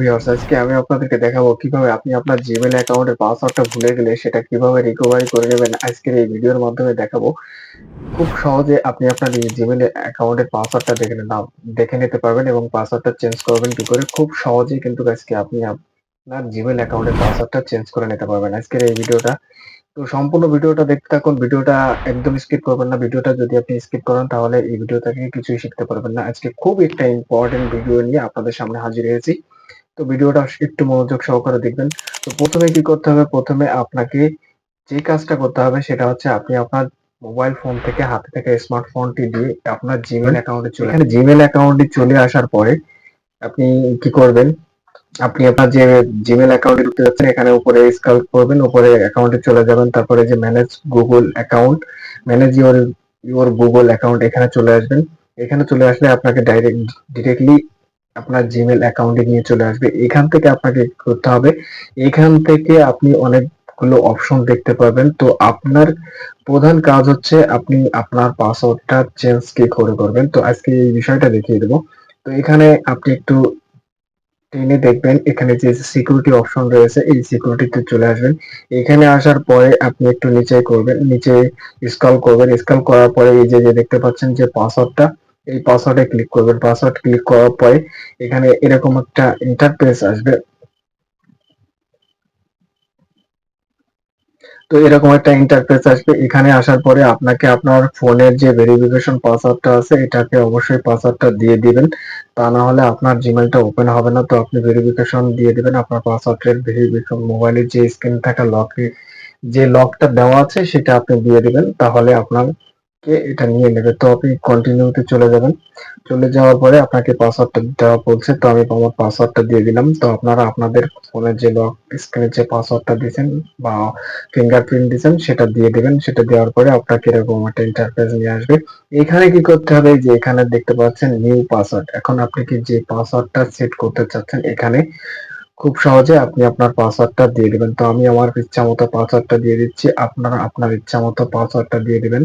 Viewers আজকে আমি আপনাদেরকে দেখাবো কীভাবে আপনি আপনার জিমেল অ্যাকাউন্টের পাসওয়ার্ডটা ভুলে গেলে সেটা কীভাবে রিকভারি করে নেবেন আজকের এই ভিডিওর মাধ্যমে দেখাবো। খুব সহজে আপনি আপনার জিমেল অ্যাকাউন্টের পাসওয়ার্ডটা দেখে না দেখে নিতে পারবেন এবং পাসওয়ার্ডটা চেঞ্জ করবেন কি করে? খুব সহজেই কিন্তু আজকে আপনি আপনার জিমেল অ্যাকাউন্টের পাসওয়ার্ডটা চেঞ্জ করে নিতে পারবেন আজকের এই ভিডিওটা। তো সম্পূর্ণ ভিডিওটা দেখতে থাকুন, ভিডিওটা একদম স্কিপ করবেন না। ভিডিওটা যদি আপনি স্কিপ করেন তাহলে এই ভিডিও থেকে কিছুই শিখতে পারবেন না। আজকে খুব একটা ইম্পর্টেন্ট ভিডিও নিয়ে আপনাদের সামনে হাজির হয়েছি। তো ভিডিওটা একটু মনোযোগ সহকারে দেখবেন। তো প্রথমে কি করতে হবে? প্রথমে আপনাকে যে কাজটা করতে হবে সেটা হচ্ছে আপনি আপনার মোবাইল ফোন থেকে হাতে থেকে স্মার্টফোনটি দিয়ে আপনার জিমেল অ্যাকাউন্টে চলে এখানে জিমেল অ্যাকাউন্টে চলে আসার পরে আপনি কি করবেন? আপনি আপনার যে জিমেল অ্যাকাউন্টে ঢুকতে যাচ্ছেন, এখানে উপরে স্ক্রল করবেন, উপরে অ্যাকাউন্টে চলে যাবেন। তারপরে যে manage Google account manage your your Google account এখানে চলে আসবেন। এখানে চলে আসলে আপনাকে ডাইরেক্ট ডিরেক্টলি আপনার জিমেল অ্যাকাউন্টে নিয়ে চলে আসবে। এখান থেকে আপনাকে করতে হবে, এখান থেকে আপনি অনেকগুলো অপশন দেখতে পাবেন। তো আপনার প্রধান কাজ হচ্ছে আপনি আপনার পাসওয়ার্ডটা চেঞ্জ কি করে করবেন। তো আজকে এই বিষয়টা দেখিয়ে দেবো। তো এখানে আপনি একটু টেনে দেখবেন, এখানে যে সিকিউরিটি অপশন রয়েছে, এই সিকিউরিটিতে চলে আসবেন। এখানে আসার পরে আপনি একটু নিচে করবেন, নিচে স্ক্রল করবেন। স্ক্রল করার পরে এই যে যে দেখতে পাচ্ছেন যে পাসওয়ার্ডটা এই পাসওয়ার্ডে ক্লিক করবেন। পাসওয়ার্ড ক্লিক করার পরে এখানে এরকম একটা ইন্টারফেস আসবে। তো এরকম একটা ইন্টারফেস আসবে। এখানে আসার পরে আপনাকে আপনার ফোনের যে ভেরিফিকেশন পাসওয়ার্ডটা আছে, এটাকে অবশ্যই পাসওয়ার্ডটা দিয়ে দিবেন। তা না হলে আপনার জিমেলটা ওপেন হবে না। তো আপনি ভেরিফিকেশন দিয়ে দিবেন। আপনার পাসওয়ার্ডের ভেরিফিকেশন মোবাইলের যে স্ক্রিন থাকা লকে যে লকটা দেওয়া আছে, সেটা আপনি দিয়ে দিবেন। তাহলে আপনার কে এটা নিয়ে নেবে? তো আপনি কন্টিনিউতে চলে যাবেন। চলে যাওয়ার পরে আপনাকে পাসওয়ার্ডটা দেওয়া বলছে, তো আমি আমার পাসওয়ার্ডটা দিয়ে দিলাম। তো আপনারা আপনাদের ফোনের যে লক স্ক্রিনের যে পাসওয়ার্ডটা দিয়েছেন বা ফিঙ্গারপ্রিন্ট দিয়েছেন, সেটা দিয়ে দিবেন। সেটা দেওয়ার পরে আপনাকে এরকম একটা ইন্টারফেস নিয়ে আসবে। এখানে কি করতে হবে? যে এখানে দেখতে পাচ্ছেন নিউ পাসওয়ার্ড এখন আপনি কি যে পাসওয়ার্ডটা সেট করতে চাচ্ছেন এখানে, খুব সহজে আপনি আপনার পাসওয়ার্ডটা দিয়ে দিবেন। তো আমি আমার ইচ্ছা মতো পাসওয়ার্ডটা দিয়ে দিচ্ছি। আপনারা আপনার ইচ্ছা মতো পাসওয়ার্ডটা দিয়ে দিবেন।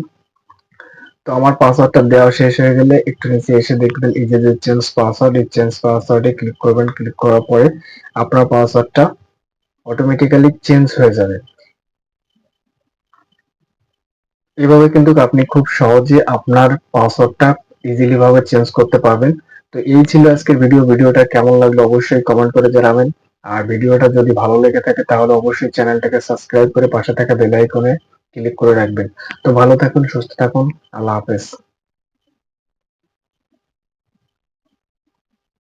তো আমার পাসওয়ার্ডটা দেওয়া শেষ হয়ে গেলে একটু নিচে এসে দেখবেন এই যে চেঞ্জ পাসওয়ার্ড এই চেঞ্জ পাসওয়ার্ডে ক্লিক করবেন ক্লিক করার পরে আপনার পাসওয়ার্ডটা অটোমেটিক্যালি চেঞ্জ হয়ে যাবে। এভাবে কিন্তু আপনি খুব সহজে আপনার পাসওয়ার্ডটা ইজিলি ভাবে চেঞ্জ করতে পারবেন। তো এই ছিল আজকের ভিডিও ভিডিওটা কেমন লাগল অবশ্যই কমেন্ট করে জানাবেন। আর ভিডিওটা যদি ভালো লেগে থাকে তাহলে অবশ্যই চ্যানেলটাকে সাবস্ক্রাইব করে পাশে থাকা বেল আইকনে ক্লিক করে রাখবেন। তো ভালো থাকুন সুস্থ থাকুন। আল্লাহ হাফেজ।